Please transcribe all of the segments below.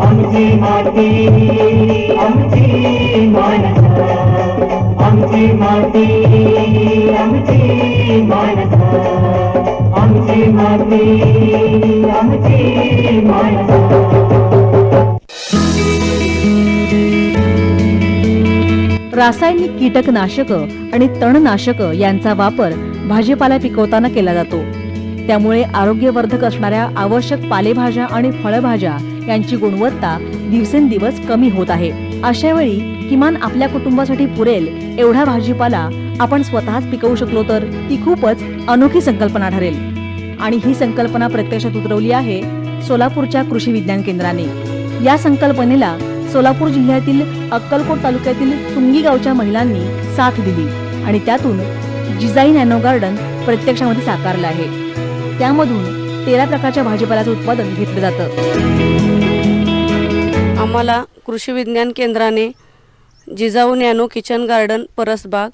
आमची माती आमची माणस आमची माती आमची माणस आमची माती आमची माणस. रासायनिक कीटकनाशक आणि तणनाशक यांचा वापर भाजीपाला पिकवताना केला जातो. त्यामुळे आरोग्यवर्धक असणाऱ्या आवश्यक पालेभाज्या आणि फळभाज्या यांची गुणवत्ता दिवसेंदिवस कमी होत आहे. अशा वेळी किमान आपल्या कुटुंबासाठी पुरेल एवढा भाजीपाला आपण स्वतःच पिकवू शकलो तर ती खूपच अनोखी संकल्पना ठरेल. आणि ही संकल्पना प्रत्यक्षात उतरवली आहे सोलापूरच्या कृषी विज्ञान केंद्राने. या संकल्पनेला सोलापूर जिल्ह्यातील अक्कलकोट तालुक्यातील सुंगी गावच्या महिलांनी साथ दिली आणि त्यातून जिजाई नॅनो गार्डन प्रत्यक्षामध्ये साकारलं आहे. त्यामधून तेरा प्रकारच्या भाजीपाल्याचं उत्पादन घेतलं जातं. आम्हाला कृषी विज्ञान केंद्राने जिजाऊ नॅनो किचन गार्डन परसबाग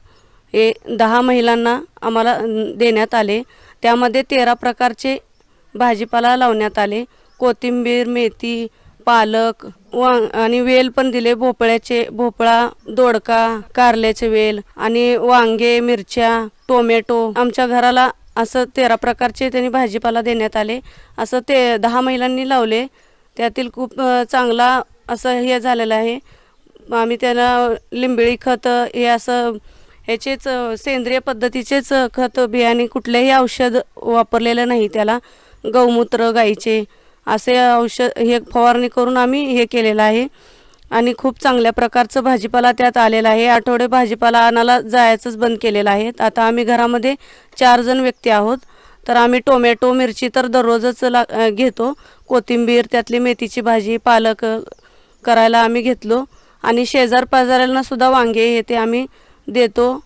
हे दहा महिलांना आम्हाला देण्यात आले. त्यामध्ये तेरा प्रकारचे भाजीपाला लावण्यात आले. कोथिंबीर मेथी पालक वांग आणि वेल पण दिले. भोपळ्याचे भोपळा दोडका कारल्याचे वेल आणि वांगे मिरच्या टोमॅटो आमच्या घराला असं तेरा प्रकारचे त्यांनी भाजीपाला देण्यात आले. असं ते दहा महिलांनी लावले. त्यातील खूप चांगला असं हे झालेलं आहे. आम्ही त्याला लिंबिळी खत हे असं ह्याचेच सेंद्रिय पद्धतीचेच खत बियाणे कुठलेही औषध वापरलेलं नाही त्याला. गौमूत्र गाईचे असे औषध हे फवारणी करून आम्ही हे केलेलं आहे. आणि खूप चांगल्या प्रकारचं भाजीपाला त्यात आलेला आहे. आठवडे भाजीपाला आणायला जायचंच बंद केलेलं आहे. आता आम्ही घरामध्ये चार जण व्यक्ती आहोत. तर आम्ही टोमॅटो मिरची तर दररोजच ला घेतो. कोथिंबीर त्यातली मेथीची भाजी पालक करायला आम्ही घेतलो. आणि शेजार सुद्धा वांगे हे ते आम्ही देतो.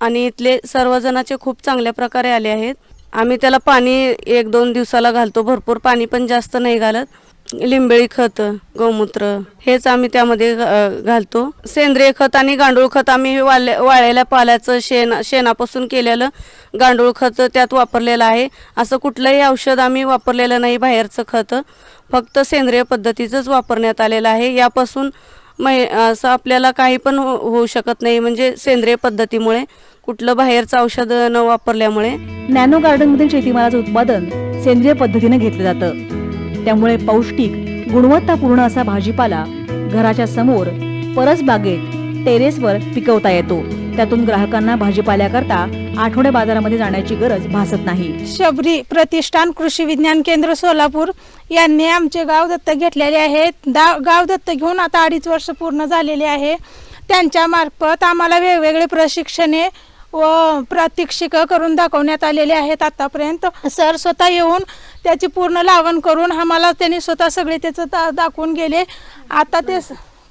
आणि इथले सर्वजणाचे खूप चांगल्या प्रकारे आले आहेत. आम्ही त्याला पाणी एक दोन दिवसाला घालतो. भरपूर पाणी पण जास्त नाही घालत. लिंबेळी खत गोमूत्र हेच आम्ही त्यामध्ये घालतो. सेंद्रिय खत आणि गांडूळ खत आम्ही वाळल्या वाळलेल्या पाल्याचं शेण शेणापासून केलेलं गांडूळ खत त्यात वापरलेलं आहे. असं कुठलंही औषध आम्ही वापरलेलं नाही बाहेरचं खत. फक्त सेंद्रिय पद्धतीचंच वापरण्यात आलेलं आहे. यापासून मै असं आपल्याला काही पण हो- होऊ शकत नाही. म्हणजे सेंद्रिय पद्धतीमुळे कुठलं बाहेरचं औषध न वापरल्यामुळे. नॅनो गार्डनमधील शेतीमालाचं उत्पादन सेंद्रिय पद्धतीने घेतलं जातं. त्यामुळे पौष्टिक गुणवत्तापूर्ण असा भाजीपाला घराच्या समोर परसबागेत टेरेसवर पिकवता येतो. त्यातून ग्राहकांना भाजीपाल्याकरता आठवडे बाजारामध्ये जाण्याची गरज भासत नाही. शबरी प्रतिष्ठान कृषी विज्ञान केंद्र सोलापूर यांनी आमचे गाव दत्तक घेतलेले आहेत. दा गाव दत्त घेऊन आता अडीच वर्ष पूर्ण झालेले आहे. त्यांच्या मार्फत आम्हाला वेगवेगळे प्रशिक्षणे व प्रात्यक्षिक करून दाखवण्यात आलेले आहेत आतापर्यंत. सर स्वतः येऊन त्याची पूर्ण लावण करून आम्हाला त्यांनी स्वतः सगळे त्याचं दा दाखवून गेले. आता ते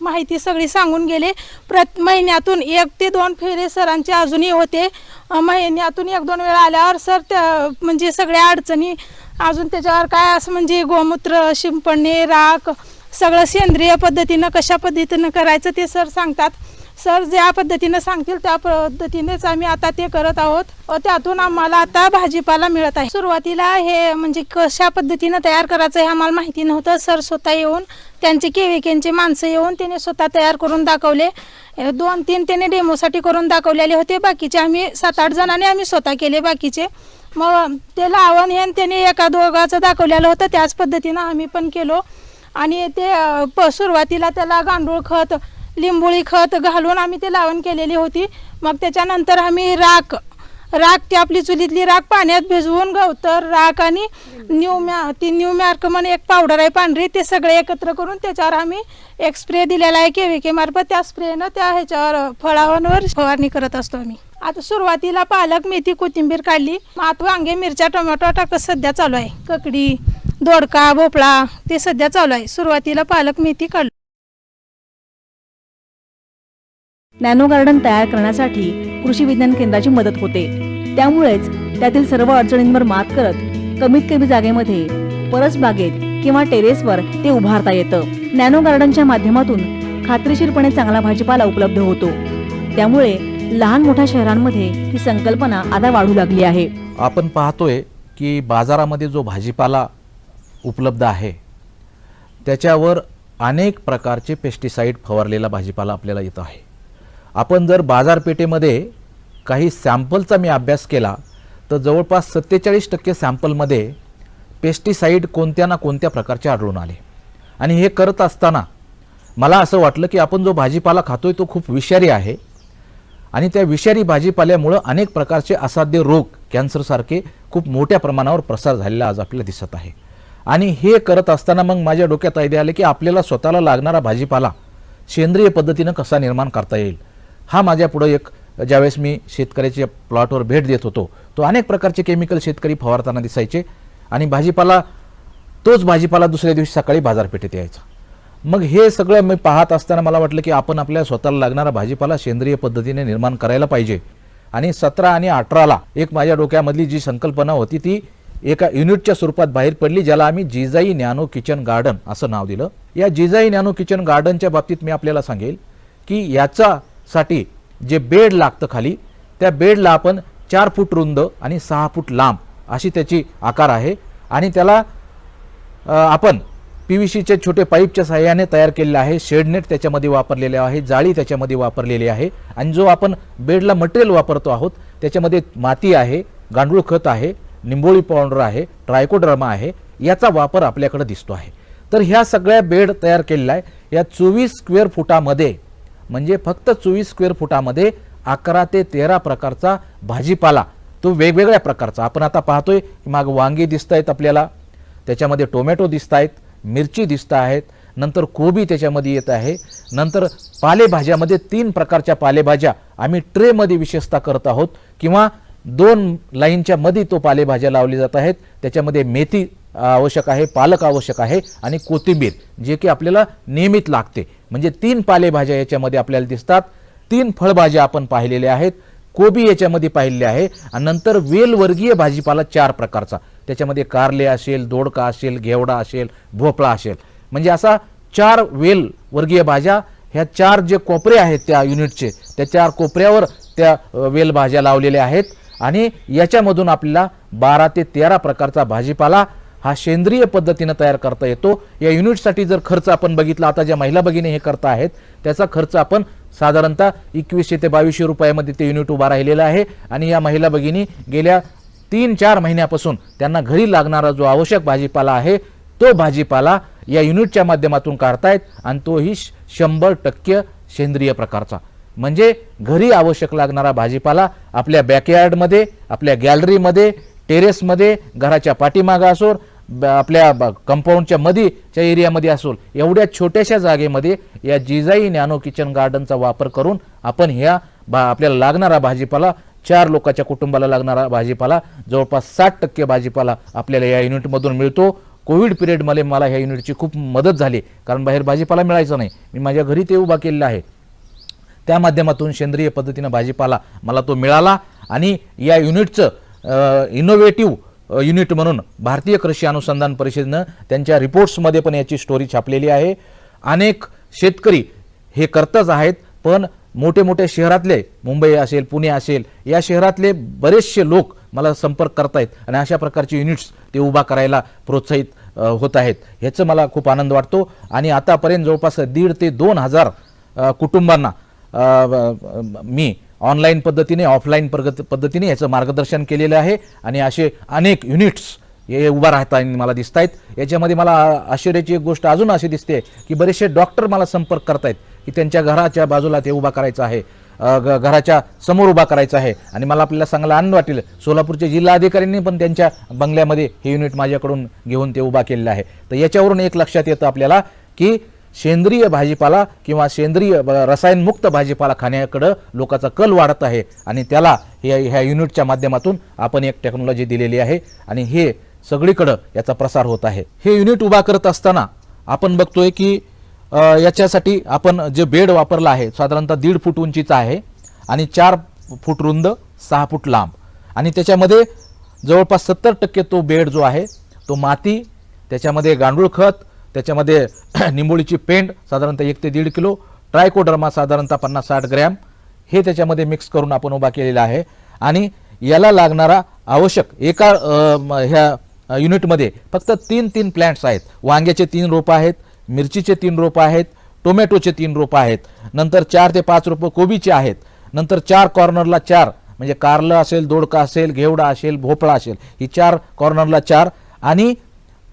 माहिती सगळी सांगून गेले. प्रत महिन्यातून एक ते दोन फेरे सरांचे अजूनही होते. महिन्यातून एक दोन वेळा आल्यावर सर त्या म्हणजे सगळ्या अडचणी अजून त्याच्यावर काय असं म्हणजे गोमूत्र शिंपडणे राख सगळं सेंद्रिय पद्धतीनं कशा पद्धतीनं करायचं ते सर सांगतात. सर ज्या पद्धतीनं सांगतील त्या पद्धतीनेच आम्ही आता ते करत आहोत. त्यातून आम्हाला आता भाजीपाला मिळत आहे. सुरुवातीला हे म्हणजे कशा पद्धतीनं तयार करायचं हे आम्हाला माहिती नव्हतं. सर स्वतः येऊन त्यांचे केविकेंचे माणसं येऊन त्याने स्वतः तयार करून दाखवले. दोन तीन त्याने डेमोसाठी करून दाखवलेले होते. बाकीचे आम्ही सात आठ जणांनी आम्ही स्वतः केले बाकीचे. मग ते लावण हे त्याने एका दोघाचं दाखवलेलं होतं. त्याच पद्धतीनं आम्ही पण केलो. आणि ते प सुरुवातीला त्याला गांडूळ खत लिंबोळी खत घालून आम्ही ते लावण केलेली होती. मग त्याच्यानंतर आम्ही राख राख ती आपली चुलीतली राख पाण्यात भिजवून गवतर राख आणि न्यू मॅ ती न्यू मॅर्क म्हणून एक पावडर आहे पांढरी ते सगळे एकत्र करून त्याच्यावर आम्ही एक स्प्रे दिलेला आहे केविके मार्फत. त्या स्प्रेनं त्या ह्याच्यावर फळांवर फवारणी करत असतो आम्ही. आता सुरुवातीला पालक मेथी कोथिंबीर काढली. मग आता वांगे मिरच्या टोमॅटो टाकत सध्या चालू आहे. ककडी दोडका भोपळा ते सध्या चालू आहे. सुरुवातीला पालक मेथी काढली. नॅनो गार्डन तयार करण्यासाठी कृषी विज्ञान केंद्राची मदत होते. त्यामुळेच त्यातील सर्व अडचणींवर मात करत कमीत कमी जागेमध्ये परसबागेत किंवा टेरेसवर ते उभारता येतं. नॅनो गार्डनच्या माध्यमातून खात्रीशीरपणे चांगला भाजीपाला उपलब्ध होतो. त्यामुळे लहान मोठ्या शहरांमध्ये ही संकल्पना आता वाढू लागली आहे. आपण पाहतोय की बाजारामध्ये जो भाजीपाला उपलब्ध आहे त्याच्यावर अनेक प्रकारचे पेस्टिसाईड फवारलेला भाजीपाला आपल्याला येत आहे. आपण जर बाजारपेठेमध्ये काही सॅम्पलचा मी अभ्यास केला तर जवळपास सत्तेचाळीस टक्के सॅम्पलमध्ये पेस्टिसाईड कोणत्या ना कोणत्या प्रकारचे आढळून आले. आणि हे करत असताना मला असं वाटलं की आपण जो भाजीपाला खातो आहे तो खूप विषारी आहे. आणि त्या विषारी भाजीपाल्यामुळं अनेक प्रकारचे असाध्य रोग कॅन्सरसारखे खूप मोठ्या प्रमाणावर प्रसार झालेला आज आपल्याला दिसत आहे. आणि हे करत असताना मग माझ्या डोक्यात आयडिया आले की आपल्याला स्वतःला लागणारा भाजीपाला सेंद्रिय पद्धतीनं कसा निर्माण करता येईल. हा माझ्या पुढं एक ज्यावेळेस मी शेतकऱ्याच्या प्लॉटवर भेट देत होतो तो अनेक प्रकारचे केमिकल शेतकरी फवारताना दिसायचे आणि भाजीपाला तोच भाजीपाला दुसऱ्या दिवशी सकाळी बाजारपेठेत यायचा. मग हे सगळं मी पाहत असताना मला वाटलं की आपण आपल्या स्वतःला लागणारा भाजीपाला सेंद्रिय पद्धतीने निर्माण करायला पाहिजे. आणि सतरा आणि अठराला एक माझ्या डोक्यामधली जी संकल्पना होती ती एका युनिटच्या स्वरूपात बाहेर पडली ज्याला आम्ही जिजाई नॅनो किचन गार्डन असं नाव दिलं. या जिजाई नॅनो किचन गार्डनच्या बाबतीत मी आपल्याला सांगेल की याचा साठी जे बेड लागतं खाली त्या बेडला आपण चार फूट रुंद आणि सहा फूट लांब अशी त्याची आकार आहे. आणि त्याला आपण पी व्ही सीचे छोटे पाईपच्या सहाय्याने तयार केलेले आहे. शेडनेट त्याच्यामध्ये वापरलेले आहे. जाळी त्याच्यामध्ये वापरलेली आहे. आणि जो आपण बेडला मटेरियल वापरतो आहोत त्याच्यामध्ये माती आहे गांडूळ खत आहे निंबोळी पावडर आहे ट्रायकोड्रमा आहे याचा वापर आपल्याकडे दिसतो आहे. तर ह्या सगळ्या बेड तयार केलेल्या आहे. या चोवीस स्क्वेअर फुटामध्ये म्हणजे फक्त चोवीस स्क्वेअर फुटामध्ये अकरा ते तेरा प्रकारचा भाजीपाला तो वेगवेगळ्या प्रकारचा. आपण आता पाहतोय की माग वांगी दिसत आहेत आपल्याला त्याच्यामध्ये टोमॅटो दिसत आहेत मिरची दिसत आहेत नंतर कोबी त्याच्यामध्ये येत आहे नंतर पालेभाज्यामध्ये तीन प्रकारच्या पालेभाज्या आम्ही ट्रेमध्ये विशेषतः करत आहोत किंवा दोन लाईनच्या मध्ये तो पालेभाज्या लावली जात आहेत त्याच्यामध्ये मेथी आवश्यक आहे पालक आवश्यक आहे आणि कोथिंबीर जे की आपल्याला नियमित लागते. म्हणजे तीन पालेभाज्या याच्यामध्ये आपल्याला दिसतात. तीन फळभाज्या आपण पाहिलेल्या आहेत. कोबी याच्यामध्ये पाहिलेले आहे आणि नंतर वेलवर्गीय भाजीपाला चार प्रकारचा. त्याच्यामध्ये कारले असेल दोडका असेल घेवडा असेल भोपळा असेल. म्हणजे असा चार वेल वर्गीय भाज्या ह्या चार जे कोपरे आहेत त्या युनिटचे त्या चार कोपऱ्यावर त्या वेलभाज्या वेल भाज्या लावलेल्या आहेत. आणि याच्यामधून आपल्याला बारा ते तेरा प्रकारचा भाजीपाला हा सेंद्रिय पद्धतीनं तयार करता येतो. या युनिटसाठी जर खर्च आपण बघितला आता ज्या महिला भगिनी हे करता आहेत त्याचा खर्च आपण साधारणतः एकवीसशे ते बावीसशे रुपयामध्ये ते युनिट उभा राहिलेलं आहे. आणि या महिला भगिनी गेल्या तीन चार महिन्यापासून त्यांना घरी लागणारा जो आवश्यक भाजीपाला आहे तो भाजीपाला या युनिटच्या माध्यमातून काढतायत आणि तोही श- शंभर टक्के सेंद्रिय प्रकारचा. म्हणजे घरी आवश्यक लागणारा भाजीपाला आपल्या बॅकयार्डमध्ये आपल्या गॅलरीमध्ये टेरेसमध्ये घराच्या पाठीमागं असो आपल्या ब- कंपाऊंडच्या मधीच्या एरियामध्ये असून एवढ्या छोट्याशा जागेमध्ये या जिजाई नॅनो किचन गार्डनचा वापर करून आपण ह्या भा आपल्याला लागणारा भाजीपाला चार लोकांच्या कुटुंबाला लागणारा भाजीपाला जवळपास साठ टक्के भाजीपाला आपल्याला या युनिटमधून मिळतो. कोविड पिरियडमध्ये मला ह्या युनिटची खूप मदत झाली कारण बाहेर भाजीपाला मिळायचा नाही. मी माझ्या घरी ते उभा केलेला आहे. त्या माध्यमातून सेंद्रिय पद्धतीनं भाजीपाला मला तो मिळाला आणि या युनिटचं इनोव्हेटिव्ह युनिट म्हणून भारतीय कृषी अनुसंधान परिषदेनं त्यांच्या रिपोर्ट्समध्ये पण याची स्टोरी छापलेली आहे. अनेक शेतकरी हे करतच आहेत पण मोठे मोठे शहरातले मुंबई असेल पुणे असेल या शहरातले बरेचसे लोक मला संपर्क करतायत आणि अशा प्रकारचे युनिट्स ते उभा करायला प्रोत्साहित होत आहेत. ह्याचं मला खूप आनंद वाटतो. आणि आतापर्यंत जवळपास दीड ते दोन हजार कुटुंबांना मी ऑनलाईन पद्धतीने ऑफलाईन प्रगत पद्धतीने याचं मार्गदर्शन केलेलं आहे. आणि असे अनेक युनिट्स हे उभा राहताना मला दिसत आहेत याच्यामध्ये मला आश्चर्याची एक गोष्ट अजून अशी दिसते की बरेचसे डॉक्टर मला संपर्क करतायत की त्यांच्या घराच्या बाजूला ते उभा करायचं आहे. ग- घराच्या समोर उभा करायचं आहे. आणि मला आपल्याला चांगला आनंद वाटेल. सोलापूरच्या जिल्हाधिकाऱ्यांनी पण त्यांच्या बंगल्यामध्ये हे युनिट माझ्याकडून घेऊन ते उभा केलेलं आहे. तर याच्यावरून एक लक्षात येतं आपल्याला की सेंद्रिय भाजीपाला किंवा सेंद्रिय रसायनमुक्त भाजीपाला खाण्याकडं लोकांचा कल वाढत आहे आणि त्याला ह्या ह्या युनिटच्या माध्यमातून आपण एक टेक्नॉलॉजी दिलेली आहे आणि हे सगळीकडं याचा प्रसार होत आहे. हे युनिट उभा करत असताना आपण बघतोय की याच्यासाठी आपण जे बेड वापरला आहे साधारणतः दीड फूट उंचीचा आहे आणि चार फूट रुंद सहा फूट लांब. आणि त्याच्यामध्ये जवळपास सत्तर टक्के तो बेड जो आहे तो माती त्याच्यामध्ये गांडूळ खत त्याच्यामध्ये निंबोळीची पेंड साधारणतः एक ते दीड किलो ट्रायकोडर्मा साधारणतः पन्नास साठ ग्रॅम. हे त्याच्यामध्ये मिक्स करून आपण उभा केलेला आहे. आणि याला लागणारा आवश्यक एका ह्या युनिटमध्ये फक्त तीन तीन प्लॅन्ट्स आहेत. वांग्याचे तीन रोपं आहेत मिरचीचे तीन रोपं आहेत टोमॅटोचे तीन रोपं आहेत. नंतर चार ते पाच रोपं कोबीचे आहेत. नंतर चार कॉर्नरला चार म्हणजे कारलं असेल दोडका असेल घेवडा असेल भोपळा असेल ही चार कॉर्नरला चार. आणि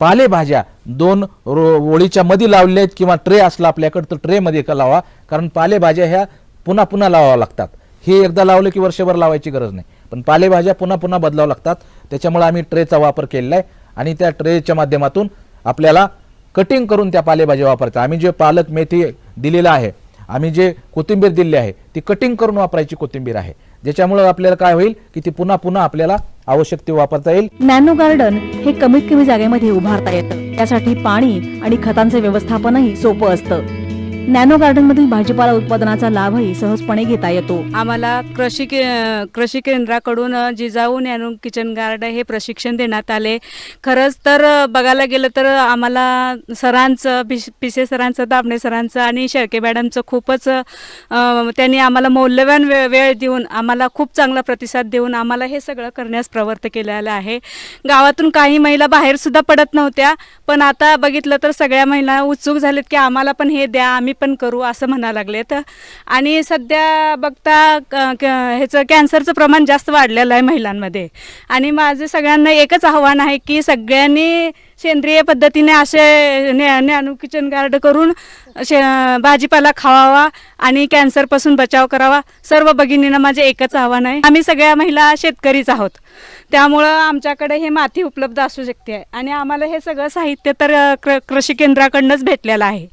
पालेभाज्या दोन रो ओळीच्या मध्ये लावलेल्या आहेत किंवा ट्रे असला आपल्याकडे तर ट्रेमध्ये का लावा. कारण पालेभाज्या ह्या पुन्हा पुन्हा लावाव्या लागतात. हे एकदा लावलं की वर्षभर लावायची गरज नाही. पण पालेभाज्या पुन्हा पुन्हा बदलावं लागतात. त्याच्यामुळे आम्ही ट्रेचा वापर केलेला आहे. आणि त्या ट्रेच्या माध्यमातून आपल्याला कटिंग करून त्या पालेभाज्या वापरायचं आम्ही जे पालक मेथी दिलेलं आहे आम्ही जे कोथिंबीर दिलेली आहे ती कटिंग करून वापरायची कोथिंबीर आहे. ज्याच्यामुळं आपल्याला काय होईल की ती पुन्हा पुन्हा आपल्याला आवश्यक ते वापरता येईल. नॅनो गार्डन हे कमीत कमी जागेमध्ये उभारता येतं. त्यासाठी पाणी आणि खतांचे व्यवस्थापनही सोपं असतं. नॅनो गार्डन मधील भाजीपाला उत्पादनाचा लाभही सहजपणे घेता येतो. आम्हाला कृषी के कृषी केंद्राकडून जिजाऊ नॅनो किचन गार्ड हे प्रशिक्षण देण्यात आले. खरंच तर बघायला गेलं तर आम्हाला सरांचं पिश पिसे सरांचं दाबणे सरांचं आणि शेळके मॅडमचं खूपच त्यांनी आम्हाला मौल्यवान वेळ वेळ देऊन आम्हाला खूप चांगला प्रतिसाद देऊन आम्हाला हे सगळं करण्यास प्रवृत्त केलेलं आहे. गावातून काही महिला बाहेरसुद्धा पडत नव्हत्या पण आता बघितलं तर सगळ्या महिला उत्सुक झालेत की आम्हाला पण हे द्या आम्ही पण करू असं म्हणा लागलेत आणि सध्या बघता क- ह्याचं कॅन्सरचं प्रमाण जास्त वाढलेलं आहे महिलांमध्ये. आणि माझं सगळ्यांना एकच आव्हान आहे की सगळ्यांनी सेंद्रिय पद्धतीने असे न्या नॅनो किचन गार्ड करून शे भाजीपाला खावावा आणि कॅन्सरपासून बचाव करावा. सर्व भगिनींना माझे एकच आव्हान आहे. आम्ही सगळ्या महिला शेतकरीच आहोत. त्यामुळं आमच्याकडे हे माती उपलब्ध असू शकते. आणि आम्हाला हे सगळं साहित्य तर क्र कृषी केंद्राकडनंच भेटलेलं आहे.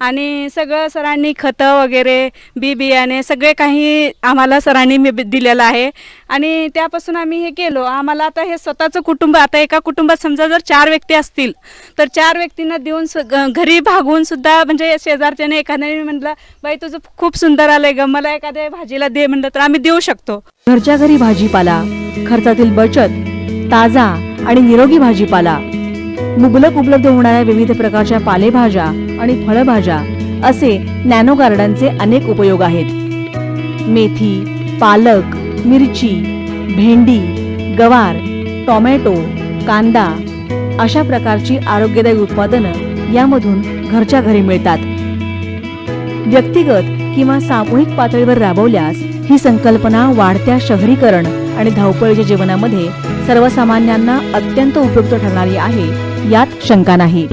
आणि सगळं सरांनी खतं वगैरे बी बियाणे सगळे काही आम्हाला सरांनी मी दिलेलं आहे. आणि त्यापासून आम्ही हे केलो. आम्हाला आता हे स्वतःचं कुटुंब आता एका कुटुंबात समजा जर चार व्यक्ती असतील. तर चार व्यक्तींना देऊन घरी भागवून सुद्धा म्हणजे शेजारच्याने एखाद्याने म्हटलं बाई तुझं खूप सुंदर आलंय ग मला एखाद्या भाजीला दे म्हणलं तर आम्ही देऊ शकतो. घरच्या घरी भाजीपाला खर्चातील बचत ताजा आणि निरोगी भाजीपाला मुबलक उपलब्ध होणाऱ्या विविध प्रकारच्या पालेभाज्या आणि फळभाज्या असे नॅनो गार्डनचे अनेक उपयोग आहेत. मेथी पालक मिरची भेंडी गवार टोमॅटो कांदा अशा प्रकारची आरोग्यदायी उत्पादनं यामधून घरच्या घरी मिळतात. व्यक्तिगत किंवा सामूहिक पातळीवर राबवल्यास ही संकल्पना वाढत्या शहरीकरण आणि धावपळीच्या जीवनामध्ये सर्वसामान्यांना अत्यंत उपयुक्त ठरणारी आहे यात शंका नाही.